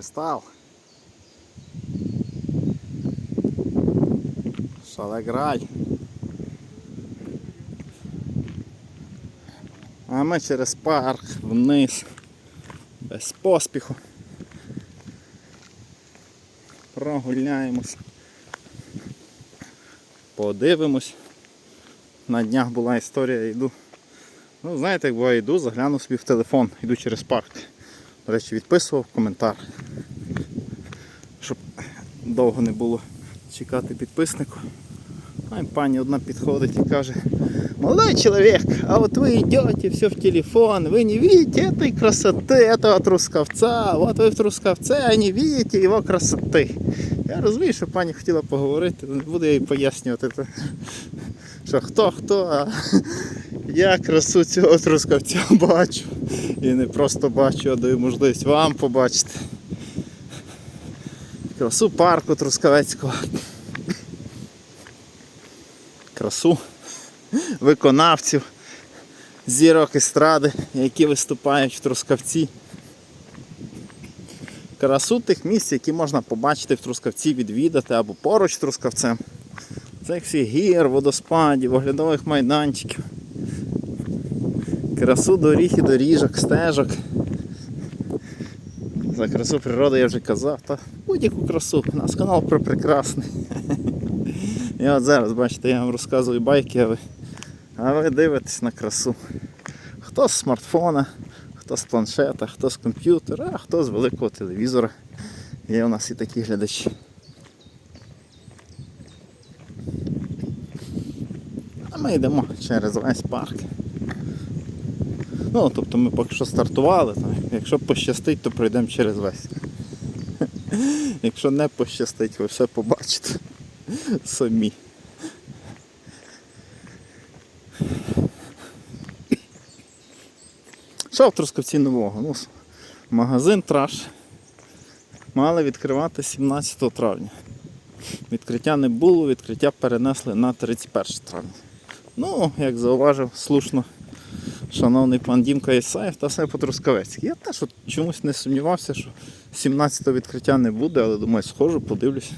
Кристал. Шалеграй. А ми через парк вниз. Без поспіху. Прогуляємось. Подивимось. На днях була історія, йду. Ну, знаєте, як буває, йду, загляну собі в телефон, йду через парк. До речі, відписував коментар Щоб довго не було чекати підписнику. А пані одна підходить і каже, молодой человек, а вот вы идете все в телефон, вы не видите этой красоты, этого трускавца, вот вы в трускавце, а не видите его красоти. Я розумію, що пані хотіла поговорити, не буду я їй пояснювати, це, що хто хто, а я красу цього трускавця бачу. І не просто бачу, а даю можливість вам побачити. Красу парку Трускавецького. Красу виконавців, зірок естради, які виступають в Трускавці. Красу тих місць, які можна побачити в Трускавці, відвідати або поруч з Трускавцем. Це як всіх гір, водоспадів, оглядових майданчиків. Красу доріг і доріжок, стежок. За красу природи я вже казав, та будь-яку красу. У нас канал про прекрасний. І от зараз, бачите, я вам розказую байки, а ви, а ви дивитесь на красу. Хто з смартфона, хто з планшета, хто з комп'ютера, а хто з великого телевізора. Є у нас і такі глядачі. А ми йдемо через весь парк. Ну, тобто ми поки що стартували, якщо пощастить, то пройдемо через весь. Якщо не пощастить, ви все побачите самі. Що в Трускавці? Ну, магазин Траш мали відкривати 17 травня. Відкриття не було, відкриття перенесли на 31 травня. Ну, як зауважив слушно шановний пан Дімка Ісаєв та все по-трускавецьки. Я теж от чомусь не сумнівався, що 17-го відкриття не буде, але думаю, схожу, подивлюсь.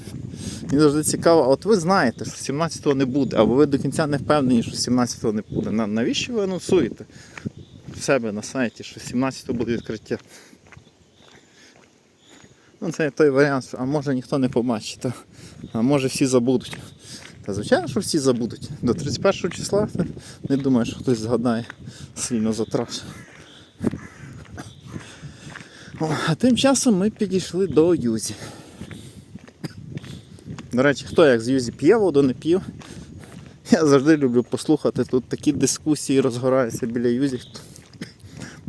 Мені завжди цікаво, а от ви знаєте, що 17-го не буде, або ви до кінця не впевнені, що 17-го не буде. Навіщо ви анонсуєте в себе на сайті, що 17-го буде відкриття? Ну, це той варіант, а може ніхто не побачить, а може всі забудуть. Та звичайно, що всі забудуть. До 31 числа не думаю, що хтось згадає сильно затраш. А тим часом ми підійшли до Юзі. До речі, хто як з Юзі п'є воду, не п'є. Я завжди люблю послухати. Тут такі дискусії розгораються біля Юзі.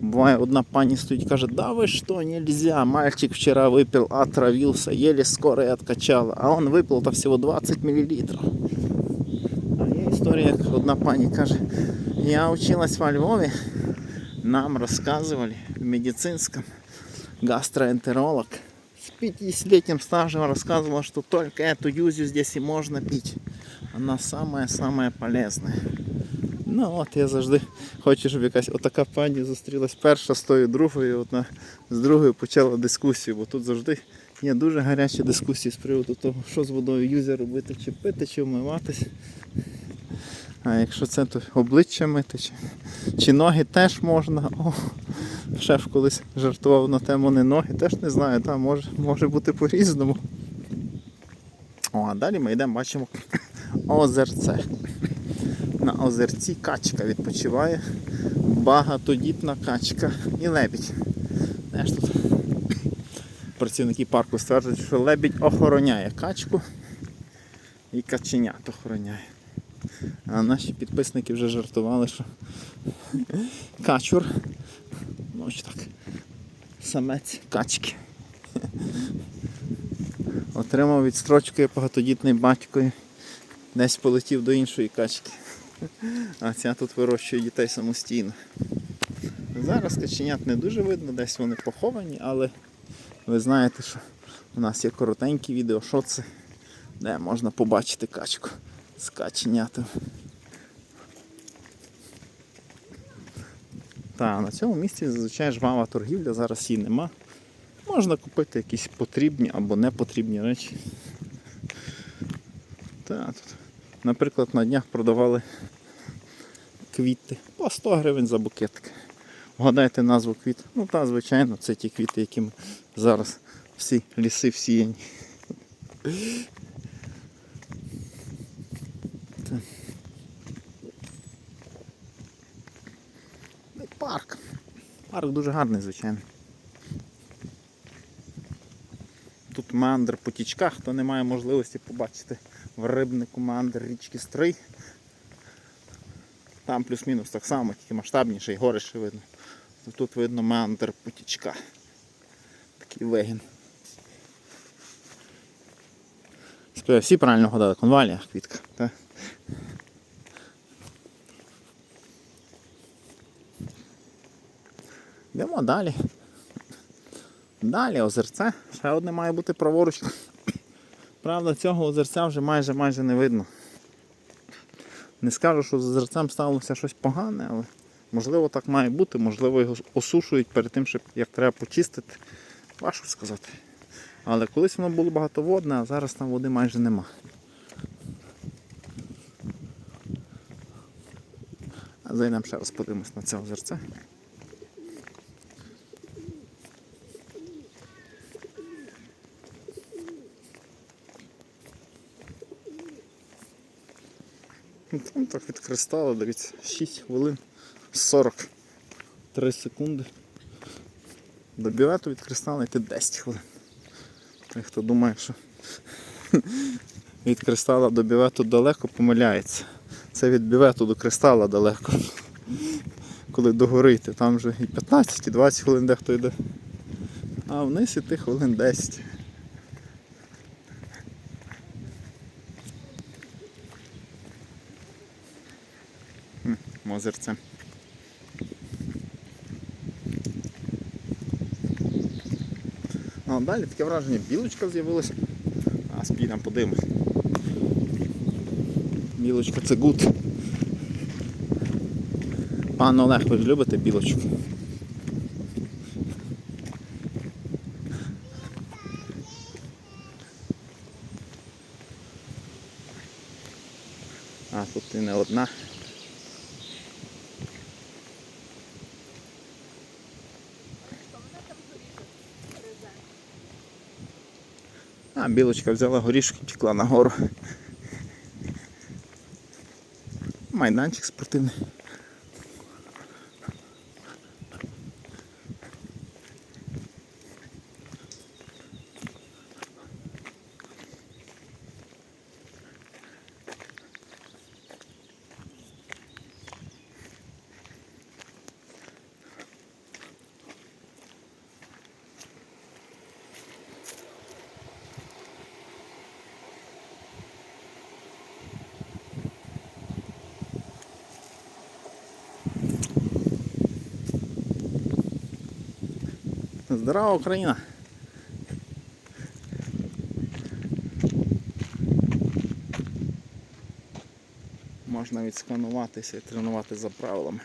Бывает, одна пані стоїть, каже, да вы что, нельзя, мальчик вчера выпил, отравился, еле скоро и откачал, а он выпил-то всего 20 миллилитров. А є історія, як одна пані каже, я училась во Львове, нам рассказывали в медицинском, гастроэнтеролог с 50-летним стажем рассказывала, что только эту юзю здесь и можно пить. Она самая-самая полезная. Ну от я завжди хочу, щоб якась отака пані зустрілась перша з тою другою, от на, з другою почала дискусію, бо тут завжди є дуже гарячі дискусії з приводу того, що з водою юзя робити, чи пити, чи вмиватись. А якщо це, то обличчя мити, чи, чи ноги теж можна. О, шеф колись жартував на тему не ноги, теж не знаю, там може, може бути по-різному. О, а далі ми йдемо, бачимо озерце. На озерці качка відпочиває. Багатодітна качка і лебідь. Знаєш, тут працівники парку стверджують, що лебідь охороняє качку і каченят охороняє. А наші підписники вже жартували, що качур, ну ось так, самець качки. Отримав відстрочкою багатодітний батько десь полетів до іншої качки. А ця тут вирощує дітей самостійно. Зараз каченят не дуже видно, десь вони поховані, але ви знаєте, що у нас є коротенькі відео, що це, де можна побачити качку з каченятом. Та, на цьому місці зазвичай жвава торгівля, зараз її нема. Можна купити якісь потрібні або непотрібні речі. Так, тут, наприклад, на днях продавали квіти по 100 гривень за букетик. Вгадайте назву квіт. Ну та, звичайно, це ті квіти, якими зараз всі ліси всіяні. Парк. Парк дуже гарний, звичайно. Тут мандр по тічках, хто не має можливості побачити в рибнику мандр річки Стрий. Там плюс-мінус так само, тільки масштабніше і горище видно. Тут видно мандр по тічках. Такий вегін. Сподіваюся, Всі правильно гадали, конвалія квітка. Так? Йдемо далі. Далі озерце. Ще одне має бути праворуч. Правда, цього озерця вже майже майже не видно. Не скажу, що з озерцем сталося щось погане, але можливо так має бути, можливо його осушують перед тим, щоб як треба почистити. Важко сказати. Але колись воно було багатоводне, а зараз там води майже нема. Зайдемо ще раз подивимось на це озерце. Там так від кристалу, дивіться, 6 хвилин 43 секунди. До бювету від кристалу йти 10 хвилин. Той, хто думає, що від кристала до бювету далеко, помиляється. Це від бювету до кристала далеко. Коли догорити, там вже і 15, і 20 хвилин дехто йде. А вниз іти хвилин 10. М, Озерце. А далі таке враження, білочка з'явилася. А спійдемо подивимось. Білочка це гуд. Пан Олег, ви ж любите білочку? А, тут і не одна. А, білочка взяла горішки, втекла нагору. Майданчик спортивний. Здорова Україна! Можна відскануватися і тренувати за правилами.